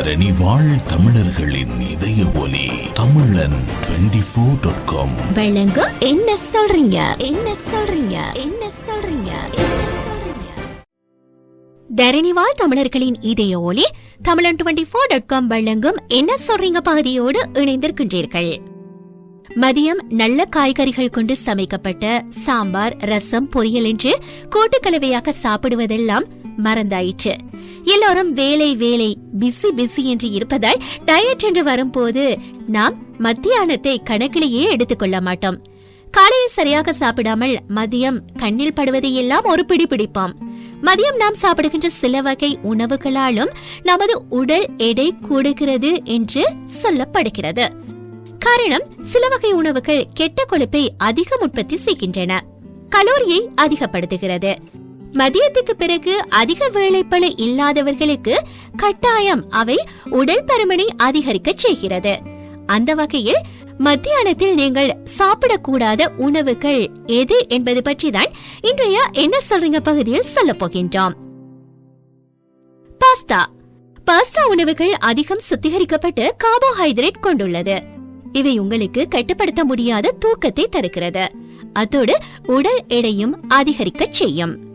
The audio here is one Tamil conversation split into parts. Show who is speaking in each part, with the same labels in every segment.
Speaker 1: தரணி வாழ் தமிழர்களின் இதய ஒலி தமிழன் ஃபோர் டாட் காம்
Speaker 2: என்ன சொல்றீங்க? என்ன சொல்றீங்க? என்ன சொல்றீங்க? தரணிவாழ் தமிழர்களின் இதய ஒலி தமிழன் டுவெண்டி ஃபோர் டாட் காம் வழங்கும் என்ன சொல்றீங்க பகுதியோடு இணைந்திருக்கின்றீர்கள். மதியம் நல்ல காய்கறிகள் கொண்டு சமைக்கப்பட்ட சாம்பார் ரசம் பொரியல் என்று கூட்டுக்கலவையாக சாப்பிடுவதெல்லாம் மறந்தாயிற்று. எல்லோரும் வேலை வேலை பிஸி பிஸி என்று இருப்பதால் டயட் என்று வரும்போது நாம் மத்தியானத்தை கணக்கிலேயே எடுத்துக்கொள்ள மாட்டோம். காலையில் சரியாக சாப்பிடாமல் மதியம் கண்ணில் படுவதையெல்லாம் ஒரு பிடி பிடிப்போம். மதியம் நாம் சாப்பிடுகின்ற சில வகை உணவுகளாலும் நமது உடல் எடை கூடுகிறது என்று சொல்லப்படுகிறது. காரணம் சில வகை உணவுகள் கெட்ட கொழுப்பை அதிகம் உற்பத்தி செய்கின்றன. கலோரியை அதிகப்படுத்துகிறது. மதியத்துக்கு பிறகு அதிக வேலைப்பளு இல்லாதவர்களுக்கு கட்டாயம் அவை உடல் பருமனை அதிகரிக்க செய்கிறது. அந்த வகையில் மத்தியானத்தில் நீங்கள் சாப்பிடக்கூடாத உணவுகள் எது என்பது பற்றி தான் இன்றைய என்ன சொல்றீங்க பகுதியில் சொல்ல போகின்றோம். பாஸ்தா. பாஸ்தா உணவுகள் அதிகம் சுத்திகரிக்கப்பட்டு கார்போஹைட்ரேட் கொண்டுள்ளது. இவை உங்களுக்கு கட்டுப்படுத்த முடியாத தூக்கத்தை தருகிறது. அதோடு உடல் எடையும் அதிகரிக்க செய்யும்.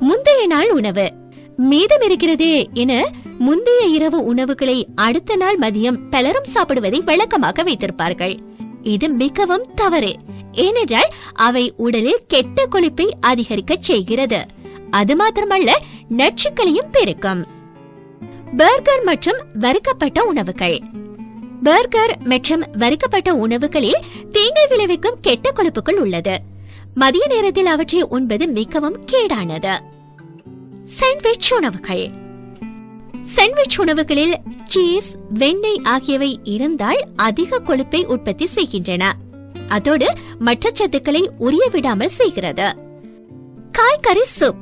Speaker 2: முந்தைய நாள் உணவு. மீதம் இருக்கிறதே என முந்தைய இரவு உணவுகளை அடுத்த நாள் மதியம் பலரும் சாப்பிடுவதை வழக்கமாக வைத்திருப்பார்கள். இது மிகவும் தவறு. ஏனென்றால் அவை உடலில் கெட்ட கொழுப்பை அதிகரிக்க செய்கிறது. அது மாத்திரமல்ல நச்சுக்களையும் பெருக்கும். பர்கர் மற்றும் வறுக்கப்பட்ட உணவுகள். பர்கர் மற்றும் வறுக்கப்பட்ட உணவுகளில் தீங்கை விளைவிக்கும் கெட்ட கொழுப்புகள் உள்ளது. மதிய நேரத்தில் அவற்றை உண்பது மிகவும் கேடானது. சாண்ட்விச் உணவுகள். சாண்ட்விச் உணவுகளில் சீஸ் வெண்ணெய் ஆகியவை இருந்தால் அதிக கொழுப்பை உற்பத்தி செய்கின்றன. அதோடு மற்ற சத்துக்களை உரிய விடாமல் செய்கிறது. காய்கறி சூப்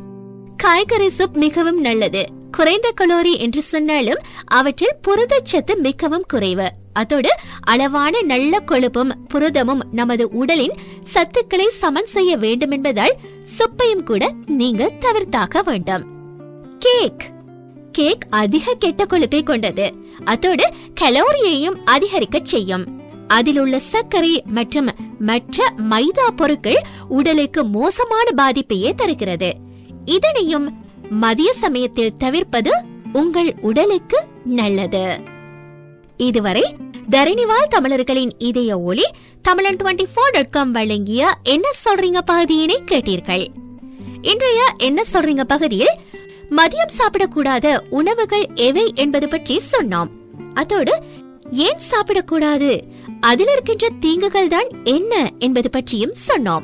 Speaker 2: காய்கறி சூப் மிகவும் நல்லது. குறைந்த கலோரி என்று சொன்னாலும் அவற்றில் புரதச்சத்து மிகவும் குறைவு. அதோடு அளவான நல்ல கொழுப்பும் புரதமும் நமது உடலின் சத்துக்களை சமன் செய்ய வேண்டும் என்பதால் சுப்பையும் கூட நீங்கள் தவிர்த்தாக வேண்டும். கேக். கேக் அதிக கெட்ட கொழுப்பை கொண்டது. அதோடு கலோரியையும் அதிகரிக்க செய்யும். அதில் உள்ள சர்க்கரை மற்றும் மற்ற மைதா பொருட்கள் உடலுக்கு மோசமான பாதிப்பையே தருகிறது. இதனையும் மதிய சமயத்தில் தவிர்ப்பது உங்கள் உடலுக்கு நல்லது. இதுவரை தரணிவால் தமிழர்களின் இதய ஒளி தமிழன் டுவெண்டி ஃபோர் டாட் காம் வழங்கிய என்ன சொல்றீங்க பகுதியினை கேட்டீர்கள். இன்றைய என்ன சொல்றீங்க பகுதியில் மதியம் சாப்பிடக்கூடாத உணவுகள் எவை என்பது பற்றி சொன்னோம். அதோடு ஏன் சாப்பிடக்கூடாது? அதில் இருக்கின்ற தீங்குகள் தான் என்ன என்பது பற்றியும் சொன்னோம்.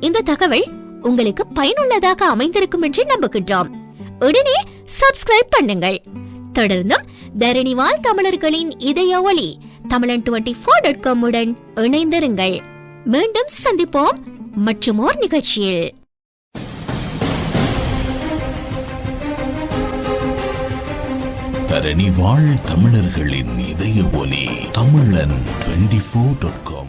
Speaker 2: இந்த தகவல் உங்களுக்கு பயனுள்ளதாக அமைந்திருக்கும் என்று நம்புகின்றோம். உடனே சப்ஸ்கிரைப் பண்ணுங்கள். தொடர்ந்தும் தரணிவால் தமிழர்களின் இதய ஒளி தமிழன் டுவெண்டி ஃபோர் டாட் காம் உடன் இணைந்திருங்கள். மீண்டும் சந்திப்போம். மற்றும் ஓர் நிகழ்ச்சியில்.
Speaker 1: தரணி வாழ் தமிழர்களின் இதய ஒலி தமிழன் டுவெண்டி ஃபோர் டாட் காம்